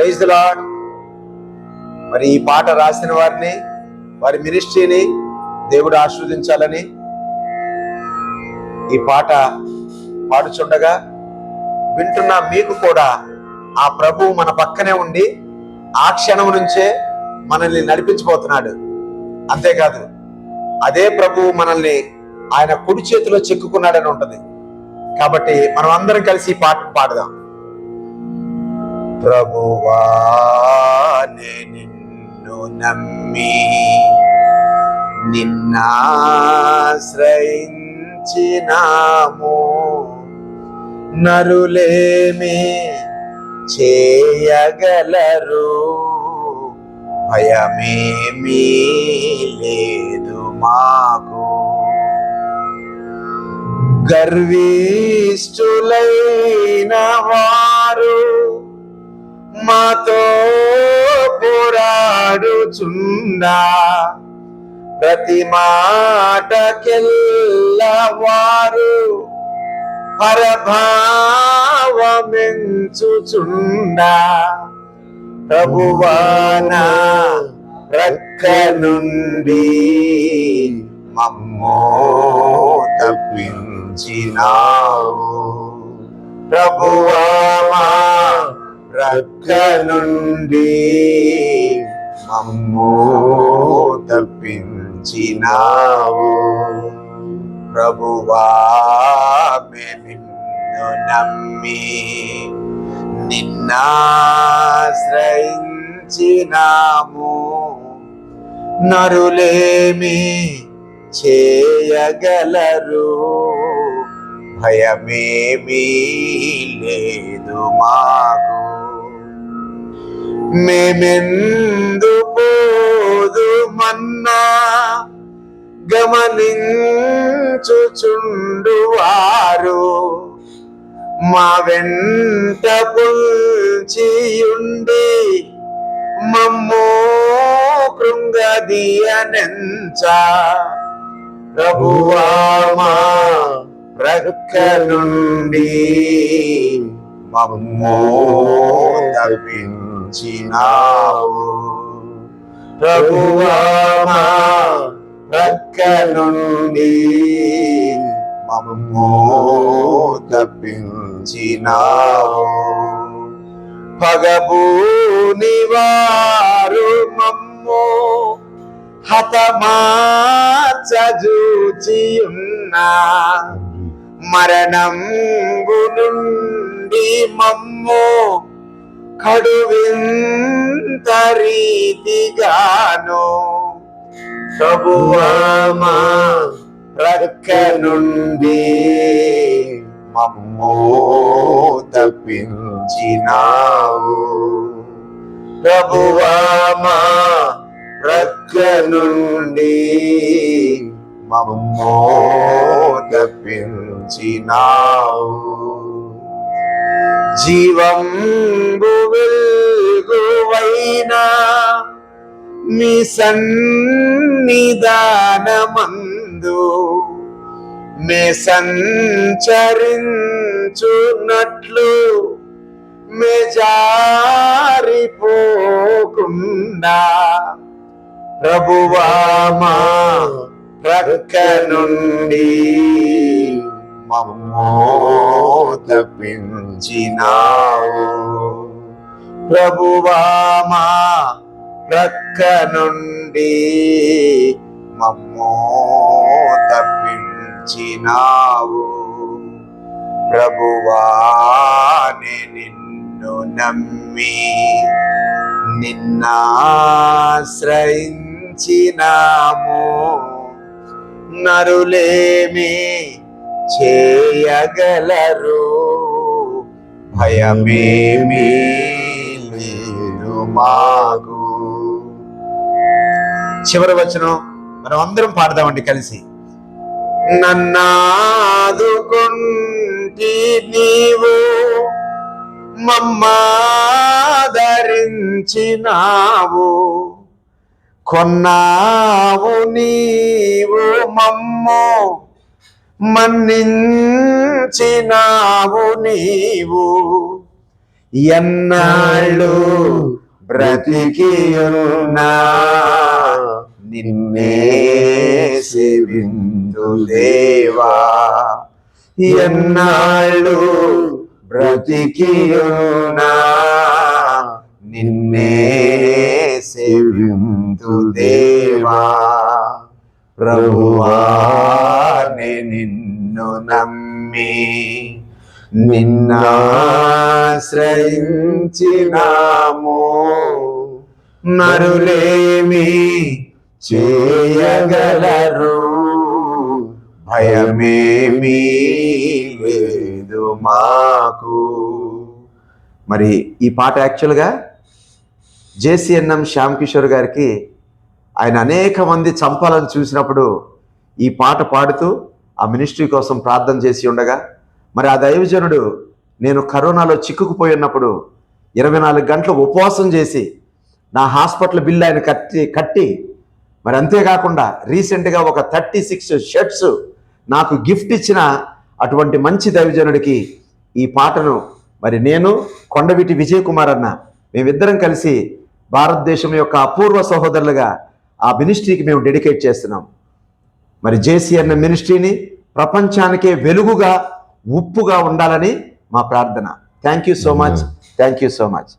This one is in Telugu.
ప్రైజ్ లాడ్ మరి ఈ పాట రాసిన వారిని వారి మినిస్ట్రీని దేవుడు ఆస్వాదించాలని ఈ పాట పాడుచుండగా వింటున్న మీకు కూడా ఆ ప్రభువు మన పక్కనే ఉండి ఆ క్షణం నుంచే మనల్ని నడిపించబోతున్నాడు అంతేకాదు అదే ప్రభువు మనల్ని ఆయన కుడి చేతిలో చిక్కుకున్నాడని ఉంటుంది. కాబట్టి మనం అందరం కలిసి ఈ పాట పాడదాం. ప్రభువా నిన్ను నమ్మి నిన్నాశ్రయించినాము. నరులేమి చేయగలరు? భయమేమీ లేదు మాకు. గర్విష్ఠులైన వారు చూచుండా ప్రతి మాటకెల్లవారు పరభావమెంచుచున్నా. ప్రభువానా రక్క నుండి మమ్మో తప్పించినావు ప్రభువామా రక్క నుండి మమ్మో తప్పించినావు. ప్రభువా నిన్ను నమ్మి నిన్నాశ్రయించినాము. నరులేమి చేయగలరు? భయమేమీ లేదు మాకు. మేమెందు పోదు మన్నా గమనించుచుండు వారు మా వెంట పుల్చియుండి మమ్మో కృంగదీయనెంచ. ప్రభువా మా ప్రక్క నుండి మమ్మో తప్పింది ప్రభువా మా ప్రక్క నుండి తప్పించినావు పగబూని వారు మమ్మో హతమాచూచియున్నా మరణం నుండి మమ్మో కడువింత రీతిగాను ప్రభువామా ప్రక్క నుండి మమ్మో తప్పించినావు. ప్రభువామా ప్రక్క నుండి మమ్మో తప్పించినావు. జీవంబు వెలుగువైనా మీ సన్నిధానమందు మే సంచరించున్నట్లు మే జారిపోకుండా ప్రభువామా ప్రక్క నుండి మమ్మోదపించినావు ప్రభువామా ప్రక్క నుండి మమ్మో తప్పించినావు ప్రభువానే నిన్ను నమ్మి నిన్నాశ్రయించినాము. నరులేమి చేయగలరు. భయమేమీ లేదు మాకు. చివరి వచనం మనం అందరం పాడదామండి కలిసి. నన్నాదుకుంటి నీవు మమ్మాదరించినావు. కొన్నావు నీవు మమ్ము మన్నించినావు నీవు. ఎన్నాళ్ళు బ్రతికి ఉన్నా నిన్నే సేవిందు దేవా. ఎన్నాళ్ళు బ్రతికి ఉన్నా నిన్నే సేవిందు దేవా. ప్రభువా నే నిన్ను నమ్మి నిన్నాశ్రయించినాము. నరులేమి చేయగలరు? భయమేమీ లేదు మాకు. మరి ఈ పాట యాక్చువల్గా జేసీఎన్ఎం శ్యామ్ కిషోర్ గారికి ఆయన అనేక మంది చంపాలని చూసినప్పుడు ఈ పాట పాడుతూ ఆ మినిస్ట్రీ కోసం ప్రార్థన చేసి ఉండగా మరి ఆ దైవజనుడు నేను కరోనాలో చిక్కుకుపోయి ఉన్నప్పుడు ఇరవై నాలుగు గంటలు ఉపవాసం చేసి నా హాస్పిటల్ బిల్లు ఆయన కట్టి కట్టి మరి అంతేకాకుండా రీసెంట్గా ఒక థర్టీ సిక్స్ షర్ట్స్ నాకు గిఫ్ట్ ఇచ్చిన అటువంటి మంచి దైవజనుడికి ఈ పాటను మరి నేను కొండవీటి విజయ్ కుమార్ అన్న మేమిద్దరం కలిసి భారతదేశం యొక్క అపూర్వ సహోదరులుగా ఆ మినిస్ట్రీకి మేము డెడికేట్ చేస్తున్నాం. మరి జేసీ అన్న మినిస్ట్రీని ప్రపంచానికే వెలుగుగా ఉప్పుగా ఉండాలని మా ప్రార్థన. Thank you so much thank you so much